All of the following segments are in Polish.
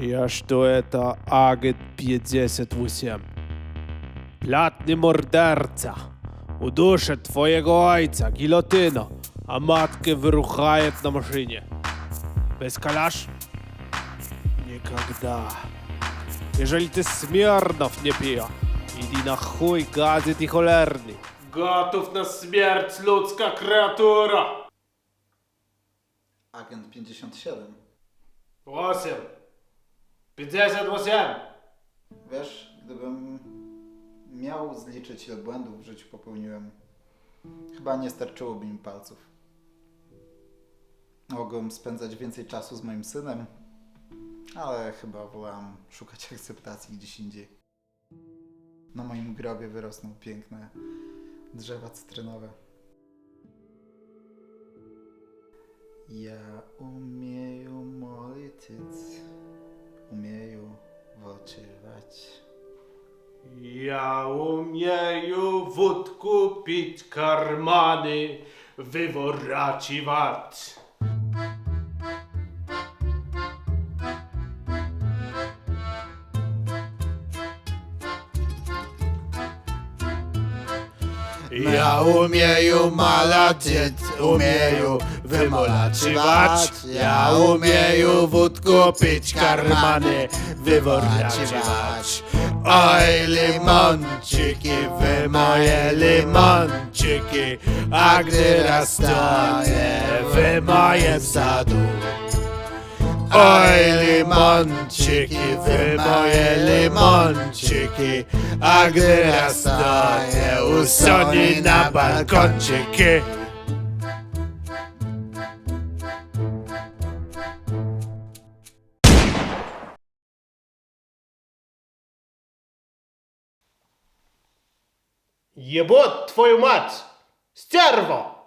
Я что это Агент 58. Platny morderca. Uduszę twojego ojca gilotyno, a matkę wyruchaję na maszynie. Bez kalasz? Никогда. Jeżeli ty Smirnow nie pija, idę na chuj gazet i cholerny. Gotów na śmierć ludzka kreatura. Agent 57. 8. 58. Wiesz, gdybym miał zliczyć ile błędów w życiu popełniłem, chyba nie starczyłoby mi palców. Mogłem spędzać więcej czasu z moim synem, ale chyba wolałem szukać akceptacji gdzieś indziej. Na moim grobie wyrosną piękne drzewa cytrynowe. Ja umieju molityc, Ja umieju wódku pić karmany, wyworaciwać. Ja umieju malaczyć, umieju wymolaczywać. Ja umieju wódku pić, karmany wyworaczywać. Oj, limonciki, wy moje limonciki, a gdy stoję, wy moje w sadu. Oj, limonciki, wy moje limonciki, a gdy stoję u Soni na balkonciki. Jebot twoją mać! Sterwo!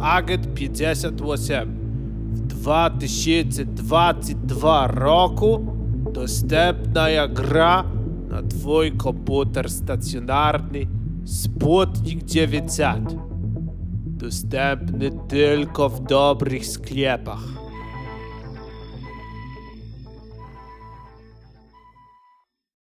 Agent 58 w 2022 roku dostępna jak gra na twój komputer stacjonarny Sputnik 900. Dostępny tylko w dobrych sklepach.